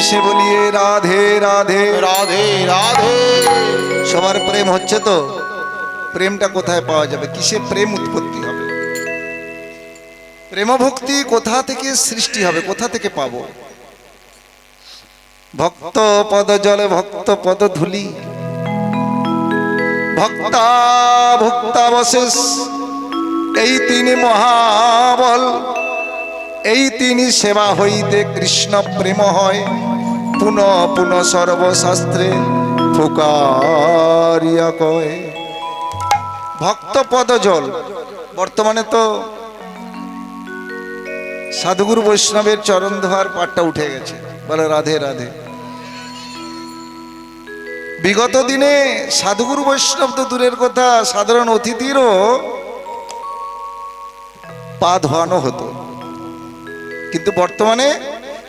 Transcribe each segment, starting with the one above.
সে বলিয়ে রাধে রাধে। রাধে রাধে। সবার প্রেম হচ্ছে তো? প্রেমটা কোথায় পাওয়া যাবে? কিসে প্রেম উৎপত্তি হবে? প্রেম ভক্তি কোথা থেকে সৃষ্টি হবে? কোথা থেকে পাবো? ভক্ত পদ জলে ভক্ত পদ ধুলি। ভক্তা ভক্তাবশেষ এই তিনি মহাবল। এই তিনি সেবা হইতে কৃষ্ণ প্রেম হয়। পুনঃ পুনঃ সর্বশাস্ত্রে ফুকারিয়া কয়। ভক্ত পদ জল বর্তমানে তো সাধুগুরু বৈষ্ণবের চরণ ধোয়ার পাটটা উঠে গেছে। বলে রাধে রাধে। বিগত দিনে সাধুগুরু বৈষ্ণব তো দূরের কথা, সাধারণ অতিথিরও পা ধোয়ানো হতো। কিন্তু বর্তমানে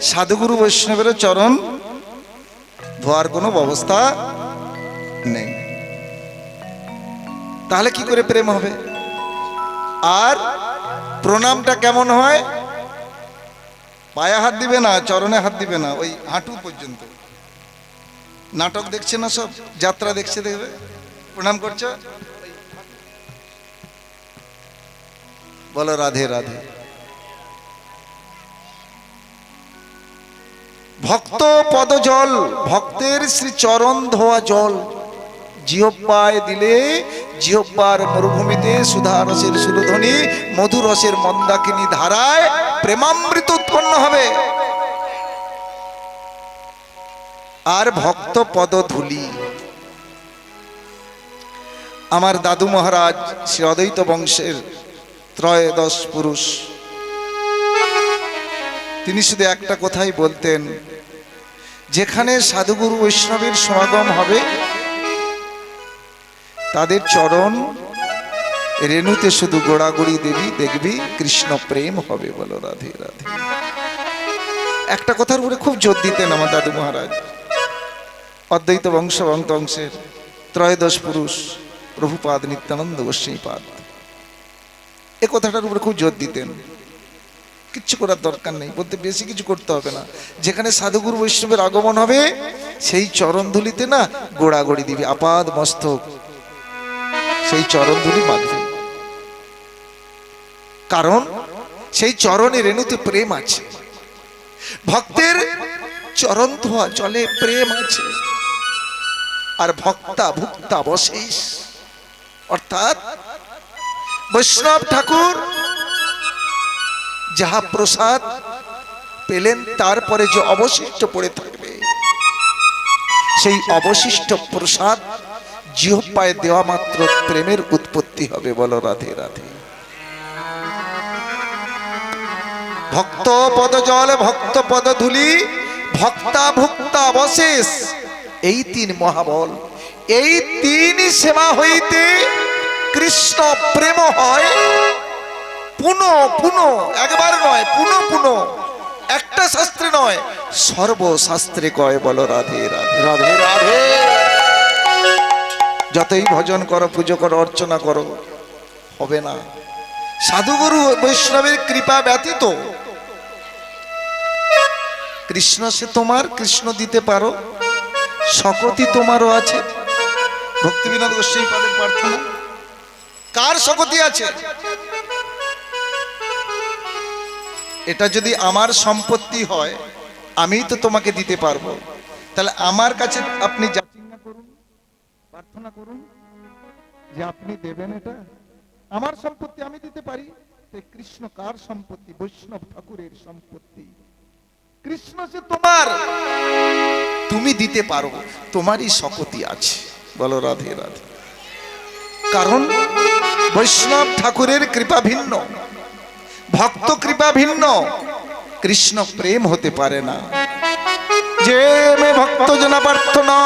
সাধুগুরু বৈষ্ণবের চরণ ধোয়ার কোনো ব্যবস্থা নেই। তাহলে কি করে প্রেম হবে? আর প্রণামটা কেমন হয়? পায়ে হাত দিবে না, চরণে হাত দিবে না, ওই হাঁটু পর্যন্ত। নাটক দেখছে না সব? যাত্রা দেখছে দেখবে? প্রণাম করছ? বলো রাধে রাধে। ভক্ত পদজল, ভক্তের শ্রী চরণ ধোয়া জল। জিহ্বায় দিলে জিহ্বার মরুভূমিতে সুধারসের সুরধ্বনি মধুরসের মন্দাকিনী ধারায় প্রেমামৃত উৎপন্ন হবে। আর ভক্ত পদ ধুলি আমার দাদু মহারাজ শ্রী অদ্বৈত বংশের ত্রয়োদশ পুরুষ। তিনি শুধু একটা কথাই বলতেন যেখানে সাধুগুরু বৈষ্ণবের সমাগম হবে, তাদের চরণ রেণুতে শুধু গোড়াগড়ি দেবী, দেখবি কৃষ্ণ প্রেম হবে বলো রাধে রাধে। একটা কথার উপরে খুব জোর দিতেন আমার দাদু মহারাজ। অদ্বৈত বংশ বংশের ত্রয়োদশ পুরুষ প্রভুপাদ নিত্যানন্দ গোস্বাইপাদ এ কথাটার উপরে খুব জোর দিতেন। কিচ্ছু করার দরকার নেই বলতে বেশি কিছু করতে হবে না। যেখানে সাধুগুরু বৈষ্ণবের আগমন হবে, সেই চরণ ধুলিতে না গোড়াগড়ি দিবি, আপাদ মস্তক। সেই চরণ ধুলি বাঁধবে। কারণ সেই চরণে রেণুতে প্রেম আছে। ভক্তের চরণ ধোয়া চলে প্রেম আছে। আর ভক্তা ভুক্তা বশেষ। অর্থাৎ বৈষ্ণব ঠাকুর যাহা প্রসাদ পেলেন তারপরে যে অবশিষ্ট পড়ে থাকবে, সেই অবশিষ্ট প্রসাদ জিহ্বায় দেওয়া মাত্র প্রেমের উৎপত্তি হবে। বলো, রাধে রাধে। ভক্ত পদ জল, ভক্ত পদ ধুলি, ভক্তা ভুক্তা অবশেষ। এই তিন মহাবল, এই তিন সেবা হইতে কৃষ্ণ প্রেম হয়। পুনঃ পুনঃ একবার নয় পুনঃ পুনঃ। একটা শাস্ত্রে নয় সর্বশাস্ত্রে কয় বলো রাধে রাধে। রাধে রাধে। যতই ভজন করো পুজো করো অর্চনা করো হবে না। সাধুগুরু বৈষ্ণবের কৃপা ব্যতীত কৃষ্ণ সে তোমার কৃষ্ণ দিতে পারো শকতি তোমারও আছে। ভক্তিবিনোদ গোস্বামী পাদের প্রার্থনা। কার শকতি আছে? এটা যদি আমার সম্পত্তি হয়, আমিই তো তোমাকে দিতে পারব। তাহলে আমার কাছে আপনি প্রার্থনা করুন যে আপনি দেবেন এটা। আমার সম্পত্তি আমি দিতে পারি কৃষ্ণ কার সম্পত্তি? বৈষ্ণব ঠাকুরের সম্পত্তি। কৃষ্ণ সে তোমার। তুমি দিতে পারো, তোমারই শকতি আছে। বলো রাধে রাধে। কারণ বৈষ্ণব ঠাকুরের কৃপা ভিন্ন। ভক্ত কৃপা ভিন্ন। কৃষ্ণ প্রেম হতে পারে না। যে মে ভক্ত জনা প্রার্থনা,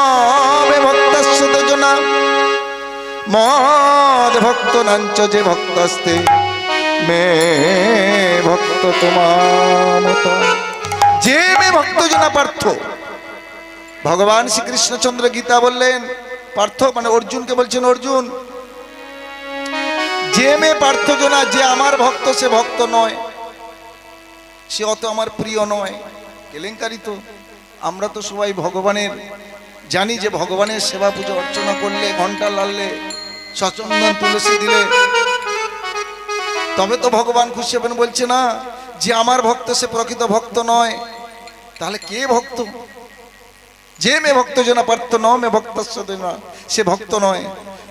মে ভক্তস্য জনা। মদ ভক্ত নাঞ্চ যে ভক্তস্তে মে ভক্ত তোমার যে মে ভক্ত জনা পার্থ। ভগবান শ্রীকৃষ্ণচন্দ্র গীতা বললেন, পার্থ মানে অর্জুনকে বলছেন, অর্জুন যে মে পার্থ জনা যে আমার ভক্ত, সে ভক্ত নয়। সে অত আমার প্রিয় নয়। কেলেঙ্কারি তো? আমরা তো সবাই ভগবানের, জানি যে ভগবানের সেবা পুজো, অর্চনা করলে ঘণ্টা লাললে, সচন্দন তুলসী দিলে। তবে তো ভগবান খুশি হবেন, বলছে না, যে আমার ভক্ত, সে প্রকৃত ভক্ত নয়। তাহলে কে ভক্ত? যে মে ভক্ত যেন পার্থ, ন মে ভক্ত সে ভক্ত নয়।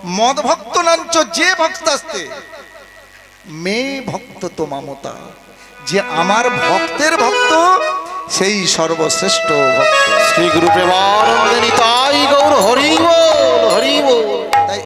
মদ ভক্ত নাঞ্চ, যে ভক্ত আসতে, মেয়ে ভক্ত তো মামতা। যে আমার ভক্তের ভক্ত, সেই সর্বশ্রেষ্ঠ ভক্ত। শ্রী গুরু প্রেমানন্দে গৌর হরি বল।